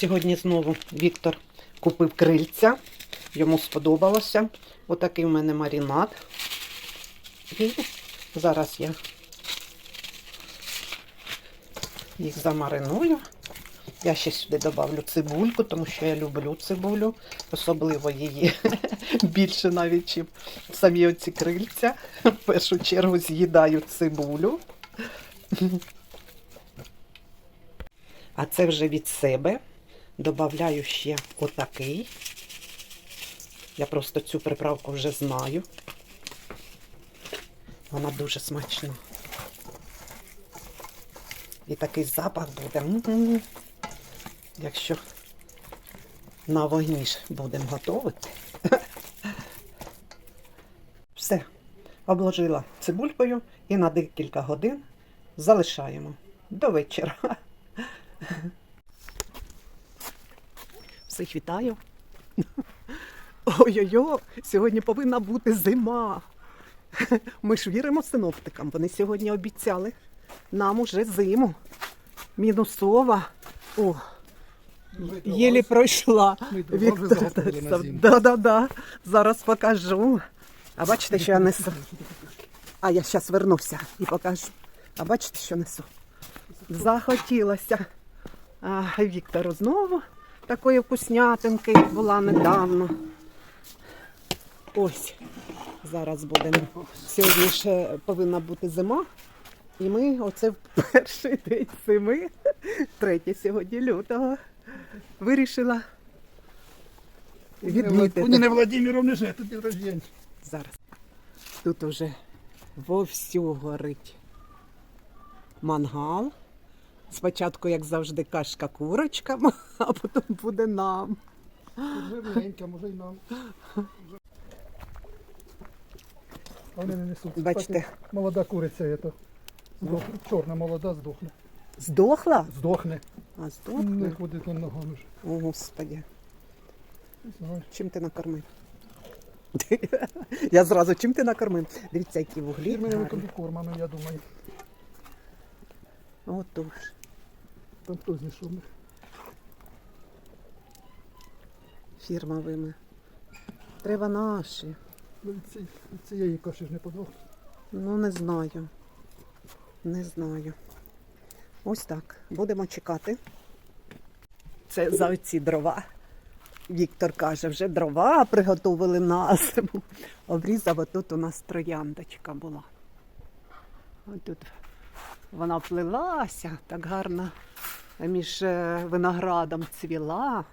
Сьогодні знову Віктор купив крильця. Йому сподобалося. Отакий в мене маринад. І зараз я їх замариную. Я ще сюди додавлю цибульку, тому що я люблю цибулю, особливо її більше навіть, ніж самі оці крильця. В першу чергу з'їдаю цибулю. А це вже від себе. Добавляю ще отакий. Я просто цю приправку вже знаю. Вона дуже смачна. І такий запах буде. М-м. Якщо на вогні ж будемо готувати. Все. Обложила цибулькою і на декілька годин залишаємо до вечора. Всіх вітаю. Ой-ой-ой, сьогодні повинна бути зима. Ми ж віримо синоптикам. Вони сьогодні обіцяли нам уже зиму. Мінусова. О, єлі пройшла. Да-да-да. Зараз покажу. А бачите, що я несу? А я зараз вернуся і покажу. А бачите, що несу? Захотілося. А, Віктору знову такої вкуснятинки була недавно. Ось. Зараз будемо. Сьогодні ще повинна бути зима. І ми оце в перший день зими, 3 сьогодні лютого, вирішила відмітити. Ніни Владимировни же тут день рождення. Зараз. Тут уже вовсю горить мангал. Спочатку, як завжди, кашка курочкам, а потім буде нам. Вже може й нам. Вони не несуть. Бачите. Молода куриця это. Здохне. Чорна молода здохне. Здохла? Здохне. А Не здохне? ходить на ногами вже. О, Господі. Знаю. Чим ти накормив? Я зразу, чим ти накормив? Дивіться, які вуглі. Фірменними гарні. комбікормами, я думаю. Отож. Там хто знайшов них. Фірмовими. Треба наші. Ну, від ці- від цієї каші ж не подох. Ну, не знаю. Не знаю. Ось так. Будемо чекати. Це за оці дрова. Віктор каже, вже дрова приготували на зиму. Обрізав, отут у нас трояндочка була. Отут вона плелася так гарно між е, виноградом цвіла.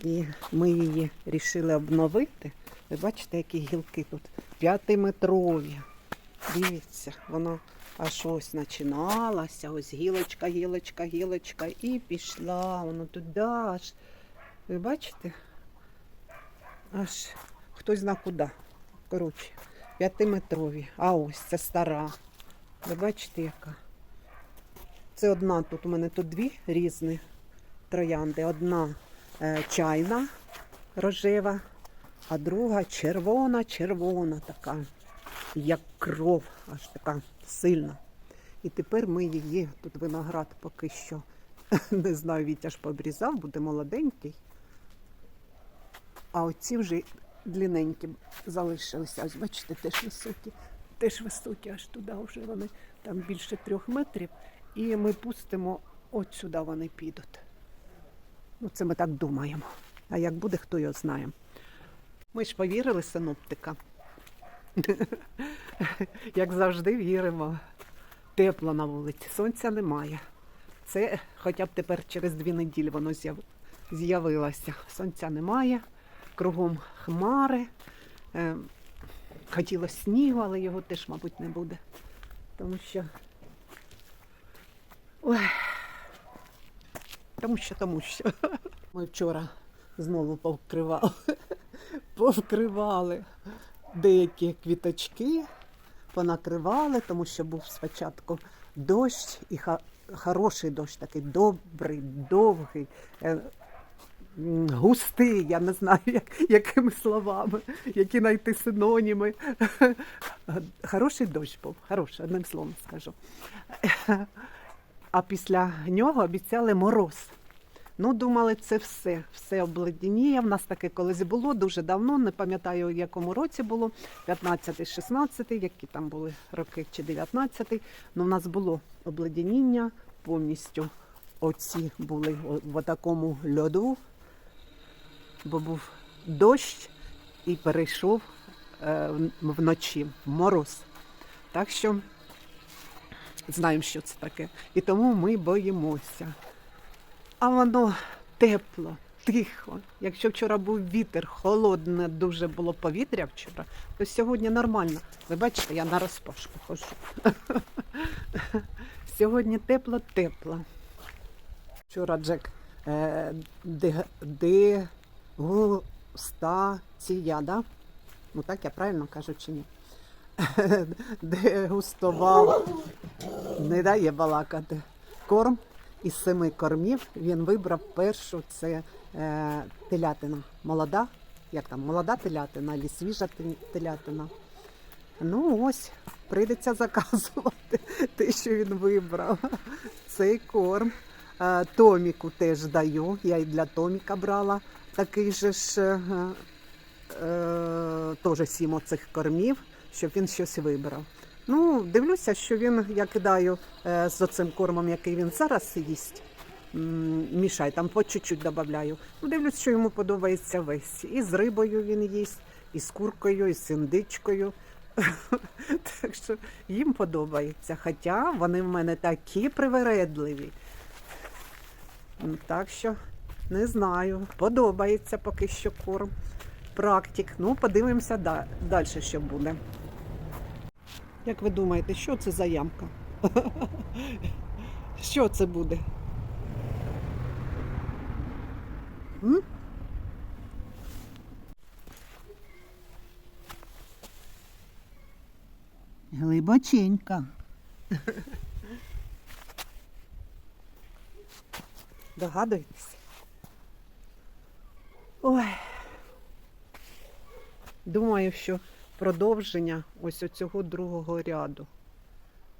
І ми її рішили обновити. Ви бачите, які гілки тут п'ятиметрові. Дивіться, воно аж ось починалося. Ось гілочка, гілочка, гілочка, і пішла воно туди аж. Ви бачите? Аж хтось зна куди. Коротше, п'ятиметрові. А ось це стара. Бачите, яка? Це одна тут. У мене тут дві різні троянди. Одна е, чайна рожева, а друга червона, червона така, як кров, аж така сильна. І тепер ми її, тут виноград поки що, не знаю, Вітя ж пообрізав, буде молоденький. А оці вже длинненькі залишилися. Ось бачите, теж високі, теж високі, аж туди вже вони там більше трьох метрів. І ми пустимо от сюди вони підуть. Ну, це ми так думаємо. А як буде, хто його знає. Ми ж повірили синоптикам. Як завжди віримо. Тепло на вулиці, сонця немає. Це хоча б тепер через дві неділі воно з'явилося. Сонця немає, кругом хмари. Хотілося снігу, але його теж, мабуть, не буде. Тому що. Ой. Тому що, тому що. Ми вчора знову повкривали, повкривали деякі квіточки, понакривали, тому що був спочатку дощ і ха- хороший дощ, такий добрий, довгий, е, густий, я не знаю, як, якими словами, які знайти синоніми. Хороший дощ був, хороший, одним словом скажу. А після нього обіцяли мороз. Ну, думали, це все, все обледеніє. В нас таке колись було дуже давно, не пам'ятаю, в якому році було, 15-й, 16-й, які там були роки, чи 19-й. Ну, в нас було обледеніння повністю. Оці були в такому льоду, бо був дощ і перейшов е, вночі в мороз. Так що знаємо, що це таке. І тому ми боїмося. А воно тепло, тихо. Якщо вчора був вітер, холодне дуже було повітря вчора, то сьогодні нормально. Ви бачите, я на розпашку хожу. Сьогодні тепло-тепло. Вчора Джек е, де, дегустація, да? Ну так я правильно кажу чи ні? Дегустував, не дає балакати. Корм із семи кормів він вибрав першу це е, телятина. Молода, як там, молода телятина або свіжа телятина. Ну ось, прийдеться заказувати те, що він вибрав. Цей корм. Е, Томіку теж даю. Я і для Томіка брала такий же ж е, е, теж сім оцих кормів, щоб він щось вибрав. Ну, дивлюся, що він, я кидаю е, з оцим кормом, який він зараз їсть. Мішай, там по чуть-чуть додаю. Ну, дивлюсь, що йому подобається весь. І з рибою він їсть, і з куркою, і з індичкою. Так що їм подобається. Хоча вони в мене такі привередливі. Так що не знаю. Подобається поки що корм. Практик. Ну, подивимося да- далі, що буде. Як ви думаєте, що це за ямка? Що це буде? М? Глибоченька. Догадуєтесь? Ой. Думаю, що продовження ось оцього другого ряду.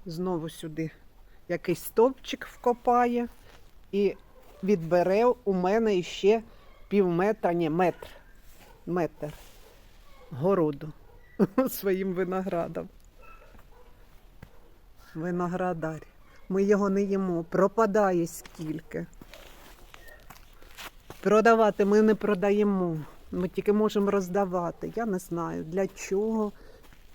Знову сюди якийсь стовпчик вкопає і відбере у мене ще пів метра, ні, метр. Метр городу своїм виноградом. Виноградар. Ми його не їмо, пропадає скільки. Продавати ми не продаємо. Ми тільки можемо роздавати. Я не знаю, для чого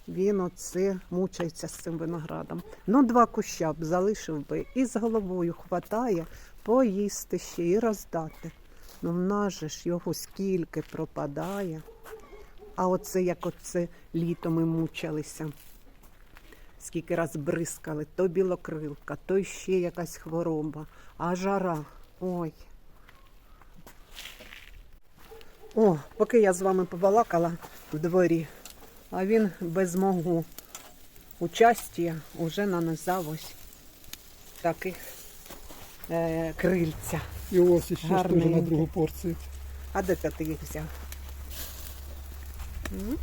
він оце мучається з цим виноградом. Ну, два куща б залишив би і з головою хватає поїсти ще і роздати. Ну, в нас же ж його скільки пропадає. А оце як оце літо ми мучилися. Скільки раз бризкали, то білокрилка, то ще якась хвороба, а жара. Ой. О, поки я з вами побалакала в дворі, а він без мого участя вже нанизав ось таких е, крильця. І ось ще ж теж на другу порцію. А де ти їх взяв? М?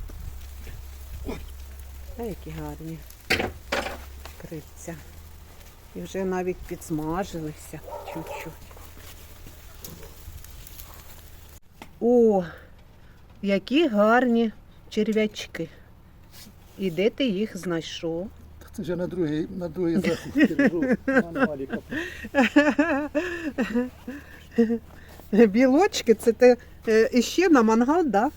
А які гарні крильця. І вже навіть підсмажилися чуть-чуть. О, які гарні черв'ячки. І де ти їх знайшов? Це вже на другий, на другий захід. Білочки, це ти е, іще на мангал, да?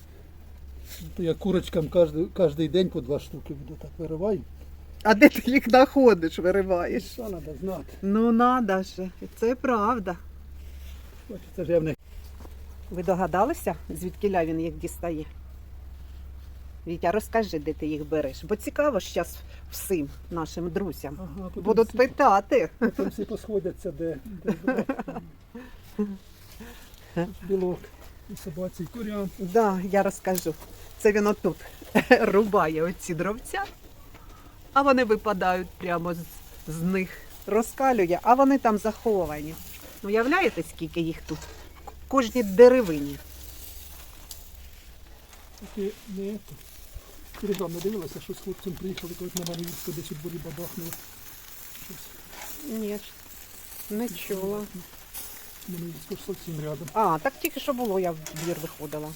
Я курочкам кожен, кожен день по два штуки буду так вириваю. А де ти їх знаходиш, вириваєш? Що треба знати? Ну, надо же, це правда. Це ж я в них Ви догадалися, звідки він їх дістає? Вітя, розкажи, де ти їх береш, бо цікаво ж зараз всім нашим друзям. ага, потім Будуть всі, питати. потім всі посходяться, де, де брати. білок і собаці, і курям. Да, я розкажу. Це він отут рубає оці дровця, а вони випадають прямо з, з них, розкалює, а вони там заховані. Уявляєте, скільки їх тут? Кожній деревині. Такі не це. Телеграм не дивилася, що з хлопцем приїхали, коли на мене десь у дворі бабахнуло. Щось. Ні, не чула. Маневицька ж зовсім рядом. А, так тільки що було, я в двір виходила.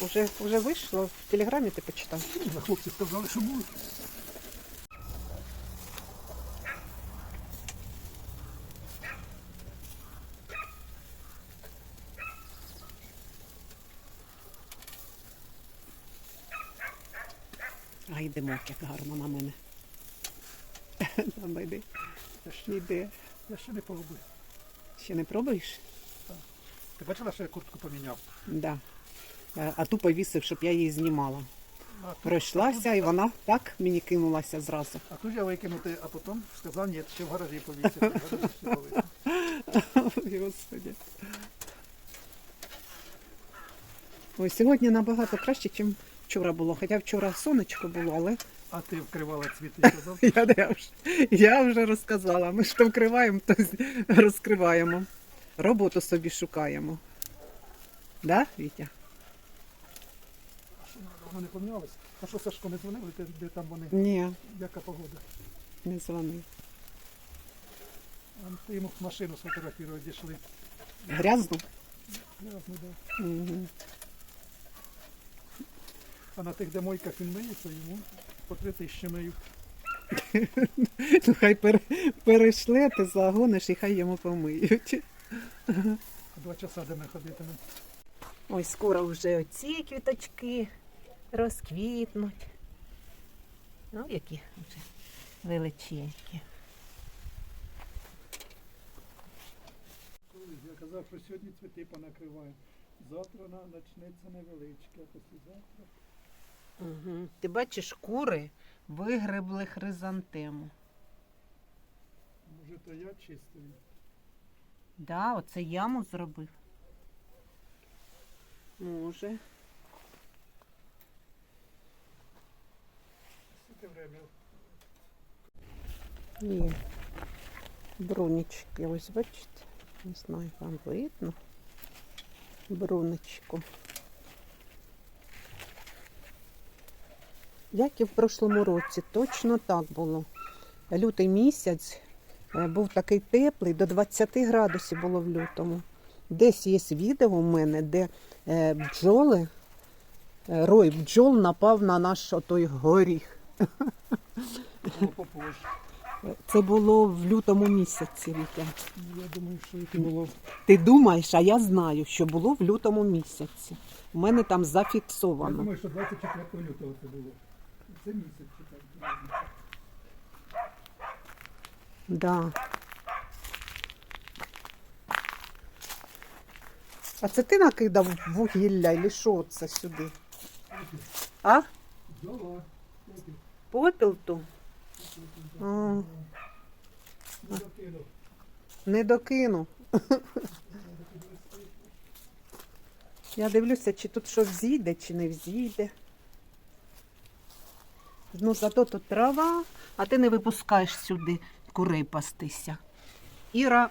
Уже, уже вийшло, в телеграмі ти почитав. Хлопці сказали, що будуть. Йдемо, як гарно на мене. Там йди. Я ще, Іди. я ще не пробую. Ще не пробуєш? Ти бачила, що я куртку поміняв? Да. А а ту повісив, щоб я її знімала. А тут, Пройшлася і вона так мені кинулася зразу. а тут я викинути, а потім сказав, ні, ще в гаражі повісити. В гаражі ще повісити. Ой, Господи. Ой, сьогодні набагато краще, ніж вчора було. Хоча вчора сонечко було, але А ти вкривала цвіти, казав? я, я, вже, я вже розказала. Ми що вкриваємо, то розкриваємо. Роботу собі шукаємо. Да, Вітя? Не помінялось? А що, Сашко, не дзвонили, де, де там вони? Ні, Яка погода? не дзвони. А ти йому машину сфотографував, дійшли. Грязно? Грязно, да. Угу. А на тих, де мойках він миється, йому по три тисячі миють. Ну, хай пере, перейшли, ти загониш і хай йому помиють. А два часа, де ми ходитимемо. Ой, скоро вже оці квіточки розквітнуть. Ну, які вже величенькі. Я казав, що сьогодні цвіти понакриваю. Завтра почнеться невеличке, а післязавтра. Угу. Ти бачиш, кури вигребли хризантему. Може, то я чистий. Да, оце яму зробив. Може. Є. Брунічки, ось бачите. Не знаю, вам видно. Брунечку. Як і в прошлому році, точно так було. Лютий місяць е, був такий теплий, до 20 градусів було в лютому. Десь є відео в мене, де е, бджоли, е, рой бджол напав на наш отой горіх. Це було в лютому місяці. Ну, Я думаю, що це було. Ти думаєш, а я знаю, що було в лютому місяці. У мене там Я зафіксовано. думаю, що 24 лютого це було. Це місяць читав. Да. А це ти накидав вугілля, і що це сюди? А? Дала. Попіл ту? А, Не докинув. не докину. Я дивлюся, чи тут що взійде, чи не взійде. Ну, зато тут трава, а ти не випускаєш сюди курей пастися. Іра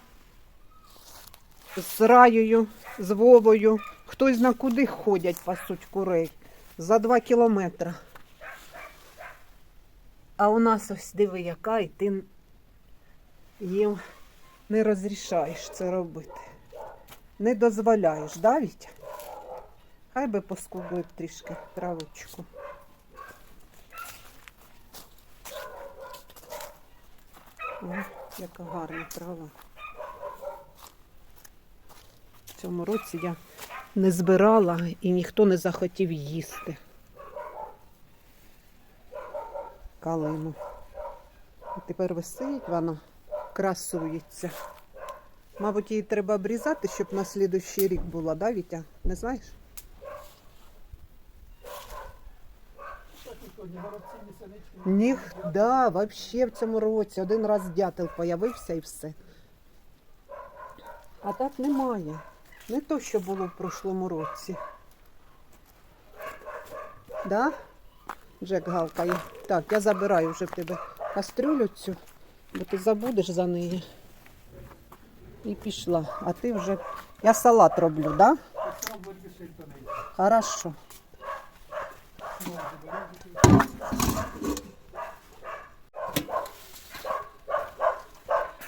з Раєю, з Вовою, хтось зна куди ходять пасуть курей. За два кілометри. А у нас ось диви, яка, і ти їм не розрішаєш це робити. Не дозволяєш, да, Вітя? Хай би поскубли трішки травичку. О, яка гарна трава. В цьому році я не збирала і ніхто не захотів їсти. Калину. І тепер висить вона, красується. Мабуть, її треба обрізати, щоб на слідуючий рік була, да, Вітя? Не знаєш? Так ніхто, ні горобці, ні синички. Ніх, да, вообще в цьому році один раз дятел появився і все. А так немає. Не то, що було в прошлому році. Да? Джек гавкає. Так, я забираю вже в тебе кастрюлю цю, бо ти забудеш за неї. І пішла. А ти вже. Я салат роблю, да? Рішить по. Хорошо.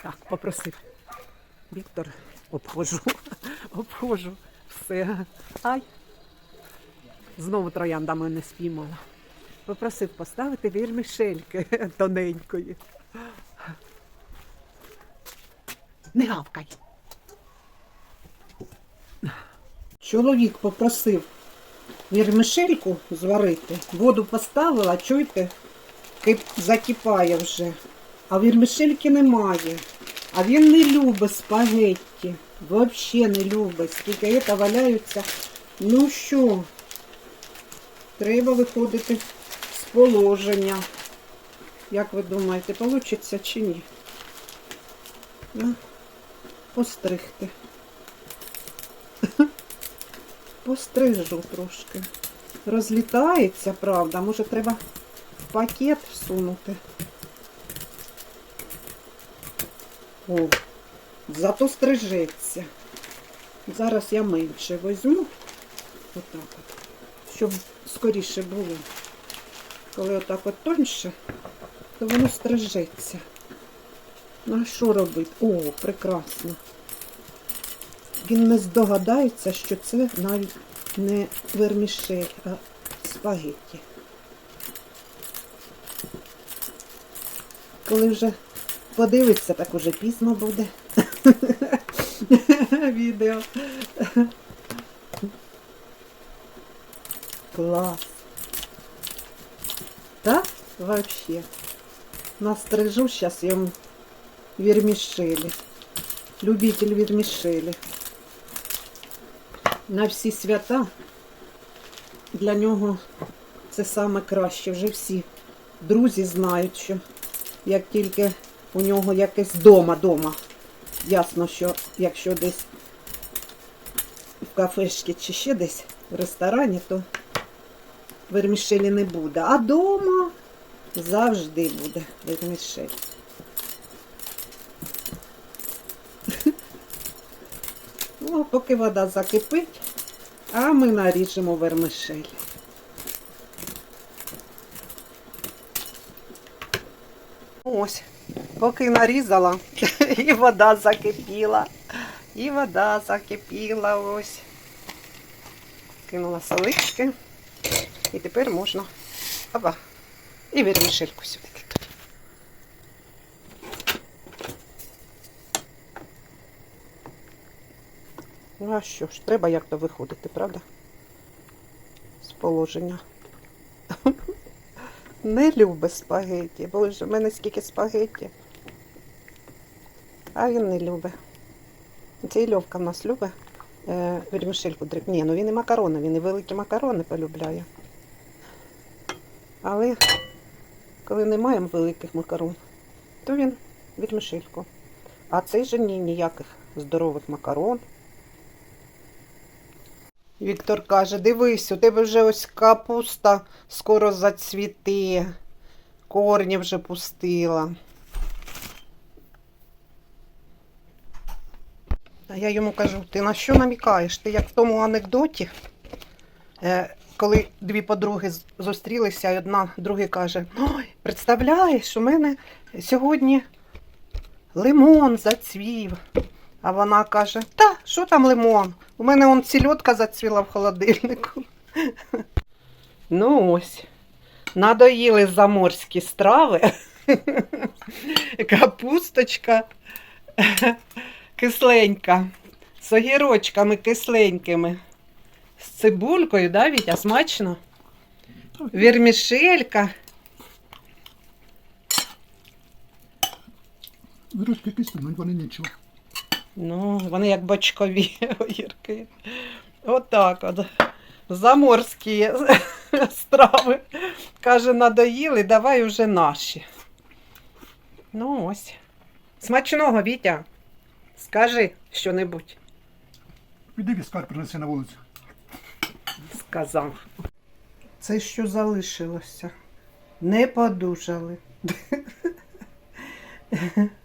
Так, попросив Віктор обходжу, обходжу. Все. Ай. Знову троянда мене спіймала. Попросив поставити вірмішельки тоненької. Не гавкай. Чоловік попросив вірмішельку зварити. Воду поставила, чуєте, кип... закипає вже. А вірмішельки немає. А він не любить спагетті. Взагалі не любить. Скільки це валяються. Ну що, треба виходити з положення. Як ви думаєте, вийде чи ні? А? Постригти. Пострижу трошки. Розлітається, правда. Може треба в пакет всунути. О, зато стрижеться. Зараз я менше візьму. Отак от. Щоб скоріше було. Коли отак от тоньше, то воно стрижеться. Ну а що робити? О, прекрасно. Він не здогадається, що це навіть не вермішель, а спагетті. Коли вже подивиться, так уже пізно буде. Відео. Клас. Так? Вообще. Настрижу сейчас ему вермишели. Любитель вермішелі. На всі свята для нього це саме краще. Вже всі друзі знають, що як тільки у нього якесь дома, дома. Ясно, що якщо десь в кафешці чи ще десь в ресторані, то вермішелі не буде. А дома завжди буде вермішель. Ну, поки вода закипить, а ми наріжемо вермишель. Ось, поки нарізала, і вода закипіла. І вода закипіла ось. Кинула солички. І тепер можна. Опа. І вермішельку сюди Ну а що ж, треба як-то виходити, правда? З положення. Не любить спагетті. Боже, в мене скільки спагетті. А він не любить. Цей Льовка в нас любить е, вермішельку дріб. Ні, ну він і макарони, він і великі макарони полюбляє. Але коли не маємо великих макарон, то він вермішельку. А цей же ні, ніяких здорових макарон. Віктор каже, дивись, у тебе вже ось капуста скоро зацвіте, корні вже пустила. А я йому кажу, ти на що намікаєш? Ти як в тому анекдоті, е, коли дві подруги зустрілися, і одна другій каже: Ой, представляєш, у мене сьогодні лимон зацвів. А вона каже: Та, що там лимон? У мене он сільотка зацвіла в холодильнику. Ну ось. Надоїли заморські страви. Капусточка кисленька. З огірочками кисленькими. З цибулькою, да, Вітя? Смачно? Вірмішелька. Трошки кисленуть, вони нічого. Ну, вони як бочкові огірки. Отак от. Заморські страви. Каже, надоїли, давай уже наші. Ну ось. Смачного, Вітя. Скажи що-небудь. Піди віскар принеси на вулицю. Сказав. Це що залишилося? Не подужали.